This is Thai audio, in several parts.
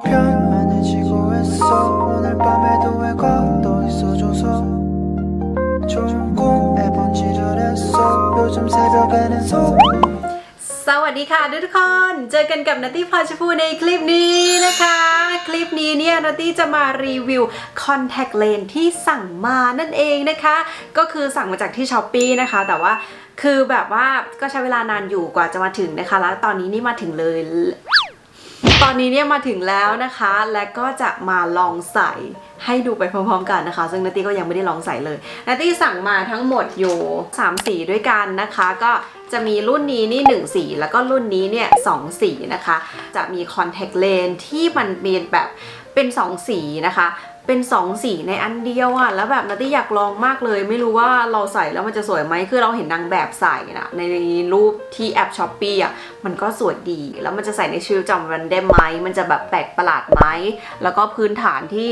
편안해지고 했어 오늘 밤에도 왜 걷어 있어줘서 좋은 꿈 해본지를 했어 요즘 새벽에는 소 สวัสดีค่ะทุกคน เจอกันกับนัตตี้พอชพูในคลิปนี้นะคะ คลิปนี้เนี่ยนัตตี้จะมารีวิวคอนแทคเลนที่สั่งมานั่นเองนะคะ ก็คือสั่งมาจากที่ช้อปปีนะคะ แต่ว่าคือแบบว่าก็ใช้เวลานานอยู่กว่าจะมาถึงนะคะ แล้วตอนนี้นี่มาถึงเลย ตอนนี้เนี่ยมาถึงแล้วนะคะ และก็จะมาลองใส่ให้ดูไปพร้อมๆกันนะคะ ซึ่งนัตตี้ก็ยังไม่ได้ลองใส่เลยนัตตี้สั่งมาทั้งหมดอยู่3สีด้วยกันนะคะ ก็จะมีรุ่นนี้นี่1สีแล้วก็รุ่นนี้เนี่ยสสีนะคะ จะมีคอนแทคเลนที่มันเป็นแบบเป็น 2 สีนะคะ เป็น2สีในอันเดียวอะแล้วแบบนัตตี้อยากลองมากเลย ไม่รู้ว่าเราใส่แล้วมันจะสวยไหมคือเราเห็นนางแบบใส่นะในรูปที่แอปช้อปปี้อะมันก็สวยดี แล้วมันจะใส่ในชีวิตประจำวันได้ไหมมันจะแบบแปลกประหลาดไหมแล้วก็พื้นฐานที่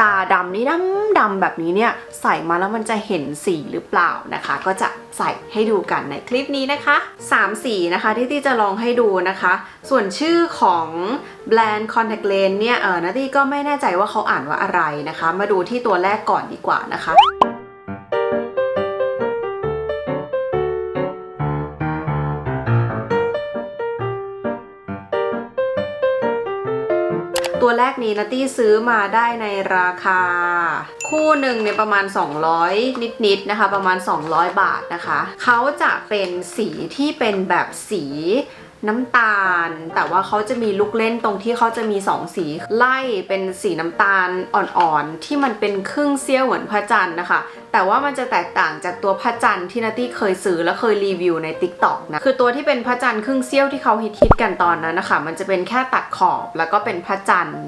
ตาดำนี่ดำดำแบบนี้เนี่ยใส่มาแล้วมันจะเห็นสีหรือเปล่านะคะ ก็จะใส่ให้ดูกันในคลิปนี้นะคะ3สีนะคะที่ที่จะลองให้ดูนะคะ ส่วนชื่อของแบรนด์ Contact Lens เนี่ยเออนาตี้ก็ไม่แน่ใจว่าเขาอ่านว่าอะไรนะคะ มาดูที่ตัวแรกก่อนดีกว่านะคะ ตัวแรกนี้นัตตี้ซื้อมาได้ในราคา คู่หนึ่งเนี่ยประมาณ 200 นิดๆนะคะ ประมาณ 200 บาทนะคะ เขาจะเป็นสีที่เป็นแบบสี น้ำตาล แต่ว่าเขาจะมีลูกเล่นตรงที่เขาจะมีสองสีไล่เป็นสีน้ำตาลอ่อนๆ ที่มันเป็นครึ่งเสี้ยวเหมือนพระจันทร์นะคะ แต่ว่ามันจะแตกต่างจากตัวพระจันทร์ที่นาตี้เคยซื้อและเคยรีวิวใน t ิ k t o k นะ คือตัวที่เป็นพระจันทร์ครึ่งเสี้ยวที่เขาฮิตๆกันตอนนั้นนะคะ มันจะเป็นแค่ตัดขอบแล้วก็เป็นพระจันทร์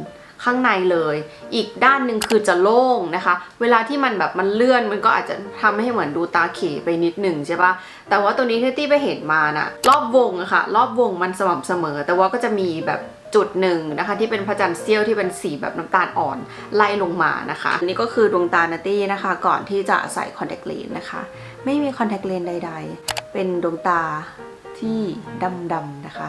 ข้างในเลย อีกด้านหนึ่งคือจะโล่งนะคะ เวลาที่มันแบบมันเลื่อนมันก็อาจจะทำให้เหมือนดูตาเขไปนิดหนึ่งใช่ปะแต่ว่าตัวนี้ที่ตี้ไปเห็นมานะรอบวงอะค่ะ รอบวงมันสม่ำเสมอ แต่ว่าก็จะมีแบบจุดหนึ่งนะคะ ที่เป็นพระจันทร์เสี้ยวที่เป็นสีแบบน้ำตาลอ่อนไล่ลงมานะคะนนี้ก็คือดวงตานาตี้นะคะ ก่อนที่จะใส่คอนแทคเลนส์นะคะ ไม่มีคอนแทคเลนส์ใด ๆ เป็นดวงตาที่ดำๆนะคะ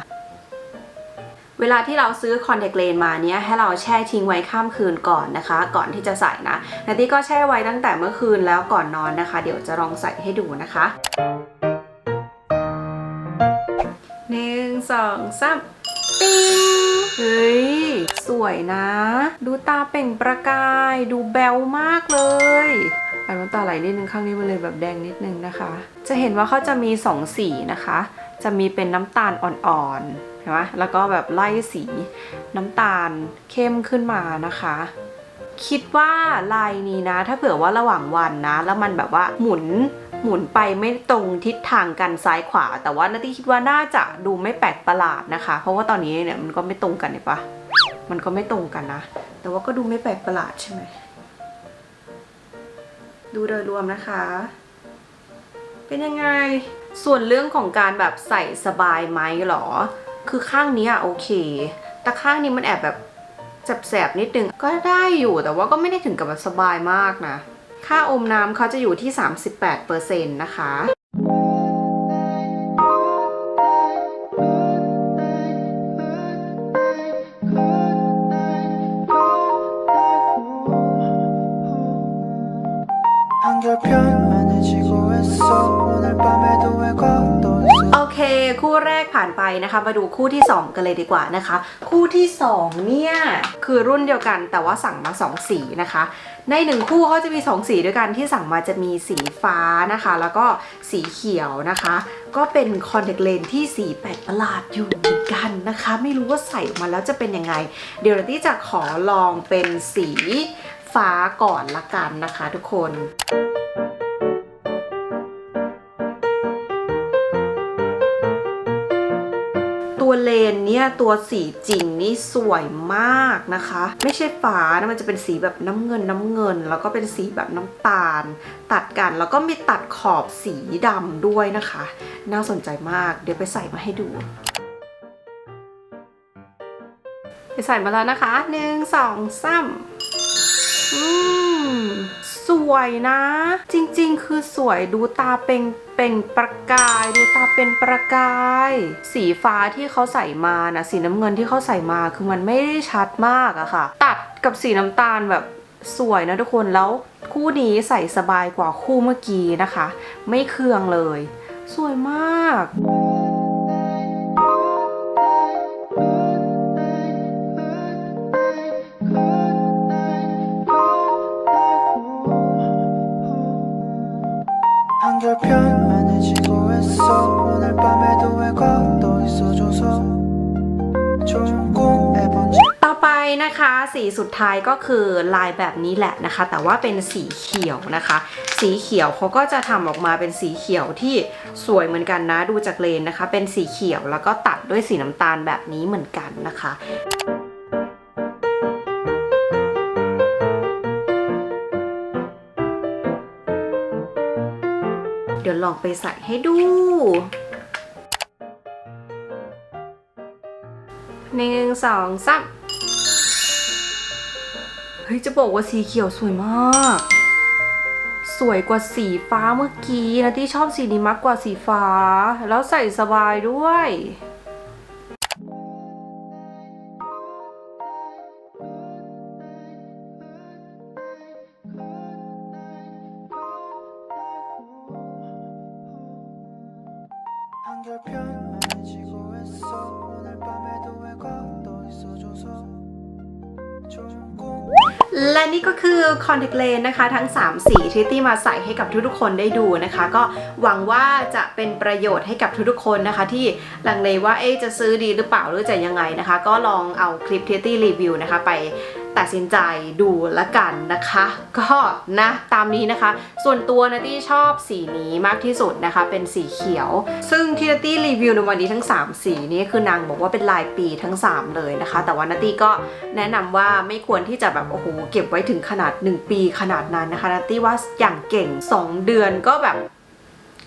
เวลาที่เราซื้อคอนแทคเลนส์มาเนี้ยให้เราแช่ทิ้งไว้ข้ามคืนก่อนนะคะ ก่อนที่จะใส่นะนาตี้ก็แช่ไว้ตั้งแต่เมื่อคืนแล้วก่อนนอนนะคะ เดี๋ยวจะลองใส่ให้ดูนะคะหนึ่งสองสามปิ้งเฮ้ย สวยนะ ดูตาเป่งประกาย ดูแบวมากเลยอันน้ำตาไหลนิดนึงข้างนี้มันเลยแบบแดงนิดนึงนะคะ จะเห็นว่าเขาจะมีสองสีนะคะ จะมีเป็นน้ำตาลอ่อนๆ ห็นไหมแล้วก็แบบไล่สีน้ำตาลเข้มขึ้นมานะคะ คิดว่าลายนี้นะ ถ้าเผื่อว่าระหว่างวันนะ แล้วมันแบบว่าหมุนหมุนไปไม่ตรงทิศทางกันซ้ายขวา แต่ว่านาตี้คิดว่าน่าจะดูไม่แปลกประหลาดนะคะ เพราะว่าตอนนี้เนี่ยมันก็ไม่ตรงกันเห็นปะมันก็ไม่ตรงกันนะ แต่ว่าก็ดูไม่แปลกประหลาดใช่ไหมดูโดยรวมนะคะ เป็นยังไง ส่วนเรื่องของการแบบใส่สบายไหมหรอ คือข้างนี้อะโอเค แต่ข้างนี้มันแอบแบบแสบๆนิดนึงก็ได้อยู่แต่ว่าก็ไม่ได้ถึงกับสบายมากนะ ค่าอมน้ำเขาจะอยู่ที่ 38%นะคะ ผ่านไปนะคะ มาดูคู่ที่ 2 กันเลยดีกว่านะคะ คู่ที่ 2 เนี่ย คือรุ่นเดียวกันแต่ว่าสั่งมา 2 สีนะคะ ในหนึ่งคู่เขาจะมี 2 สีด้วยกันที่สั่งมาจะมีสีฟ้านะคะ แล้วก็สีเขียวนะคะ ก็เป็นคอนแทคเลนที่สีแปลกประหลาดอยู่เหมือนกันนะคะ ไม่รู้ว่าใส่ออกมาแล้วจะเป็นยังไง เดี๋ยวเราที่จะขอลองเป็นสีฟ้าก่อนละกันนะคะ ทุกคน ตัวเลนเนี่ยตัวสีจริงนี่สวยมากนะคะ ไม่ใช่ฟ้านะมันจะเป็นสีแบบน้ำเงินน้ำเงิน แล้วก็เป็นสีแบบน้ำตาล ตัดกันแล้วก็มีตัดขอบสีดำด้วยนะคะ น่าสนใจมากเดี๋ยวไปใส่มาให้ดูไปใส่มาแล้วนะคะหนึ่งสองสามอืม สวยนะ จริงๆ คือสวยดูตาเป่งเป่งประกายดูตาเป็นประกาย สีฟ้าที่เขาใส่มานะสีน้ำเงินที่เขาใส่มาคือมันไม่ได้ชัดมากอะค่ะ ตัดกับสีน้ำตาลแบบสวยนะทุกคนแล้วคู่นี้ใส่สบายกว่าคู่เมื่อกี้นะคะ ไม่เคืองเลย สวยมาก นะคะ สีสุดท้ายก็คือลายแบบนี้แหละนะคะ แต่ว่าเป็นสีเขียวนะคะ สีเขียวเขาก็จะทำออกมาเป็นสีเขียวที่สวยเหมือนกันนะดูจากเลนนะคะ เป็นสีเขียวแล้วก็ตัดด้วยสีน้ำตาลแบบนี้เหมือนกันนะคะเดี๋ยวลองไปใส่ให้ดูหนึ่งสองสาม ฮ้ย จะบอกว่าสีเขียวสวยมาก สวยกว่าสีฟ้าเมื่อกี้นะที่ชอบสีนี้มากกว่าสีฟ้า แล้วใส่สบายด้วย 한결 편안해지고 했어 오늘 밤에도 왜 걷어 있어줘서 좋은 꿈 และนี่ก็คือคอนแทคเลนส์นะคะ ทั้ง 3 สีที่ตี้มาใส่ให้กับทุกๆคนได้ดูนะคะ ก็หวังว่าจะเป็นประโยชน์ให้กับทุกๆคนนะคะ ที่ลังเลว่าเอ๊จะซื้อดีหรือเปล่าหรือจะยังไงนะคะ ก็ลองเอาคลิปที่ตี้รีวิวนะคะไป ตัดสินใจดูละกันนะคะ ก็นะตามนี้นะคะ ส่วนตัวนะตี้ชอบสีนี้มากที่สุดนะคะ เป็นสีเขียว ซึ่งที่นาตี้รีวิวในวันนี้ทั้ง 3 สีนี้คือนางบอกว่าเป็นลายปีทั้ง 3 เลยนะคะ แต่ว่านาตี้ก็แนะนำว่าไม่ควรที่จะแบบโอ้โหเก็บไว้ถึงขนาด 1 ปีขนาดนั้นนะคะนาตี้ว่าอย่างเก่ง 2 เดือนก็แบบ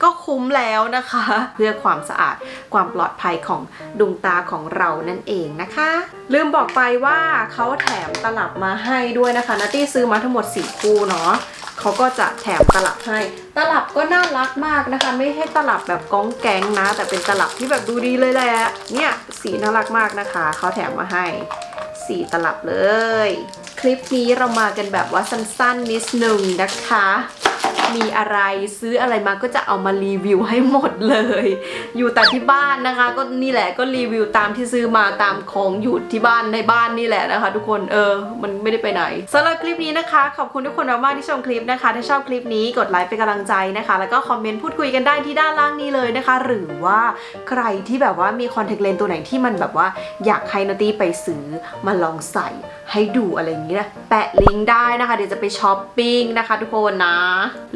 ก็คุ้มแล้วนะคะ เพื่อความสะอาดความปลอดภัยของดวงตาของเรานั่นเองนะคะ ลืมบอกไปว่าเขาแถมตลับมาให้ด้วยนะคะนัตตี้ซื้อมาทั้งหมด 4 คู่เนาะเขาก็จะแถมตลับให้ ตลับก็น่ารักมากนะคะ ไม่ใช่ตลับแบบก้องแก๊งนะ แต่เป็นตลับที่แบบดูดีเลยแหละ เนี่ยสีน่ารักมากนะคะ เขาแถมมาให้สีตลับเลย คลิปนี้เรามากันแบบว่าสั้นๆนิดนึงนะคะ มีอะไรซื้ออะไรมาก็จะเอามารีวิวให้หมดเลย อยู่แต่ที่บ้านนะคะ ก็นี่แหละก็รีวิวตามที่ซื้อมาตามของอยู่ที่บ้านในบ้านนี่แหละนะคะ ทุกคนเออ มันไม่ได้ไปไหนสำหรับคลิปนี้นะคะ ขอบคุณทุกคนมากๆที่ชมคลิปนะคะ ถ้าชอบคลิปนี้กดไลค์เป็นกำลังใจนะคะ แล้วก็คอมเมนต์พูดคุยกันได้ที่ด้านล่างนี้เลยนะคะ หรือว่าใครที่แบบว่ามีคอนแทคเลนส์ตัวไหนที่มันแบบว่าอยากให้นตตี้ไปซื้อมาลองใส่ให้ดูอะไรอย่างนี้นะแปะลิงก์ได้นะคะ เดี๋ยวจะไปช้อปปิ้งนะคะ ทุกคนนะ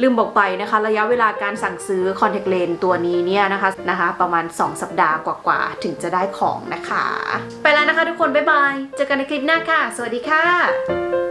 ลืมบอกไปนะคะ ระยะเวลาการสั่งซื้อคอนแทคเลนตัวนี้เนี่ยนะคะนะคะ ประมาณ 2 สัปดาห์กว่าๆถึงจะได้ของนะคะ ไปแล้วนะคะทุกคน บ๊ายบาย เจอกันในคลิปหน้าค่ะ สวัสดีค่ะ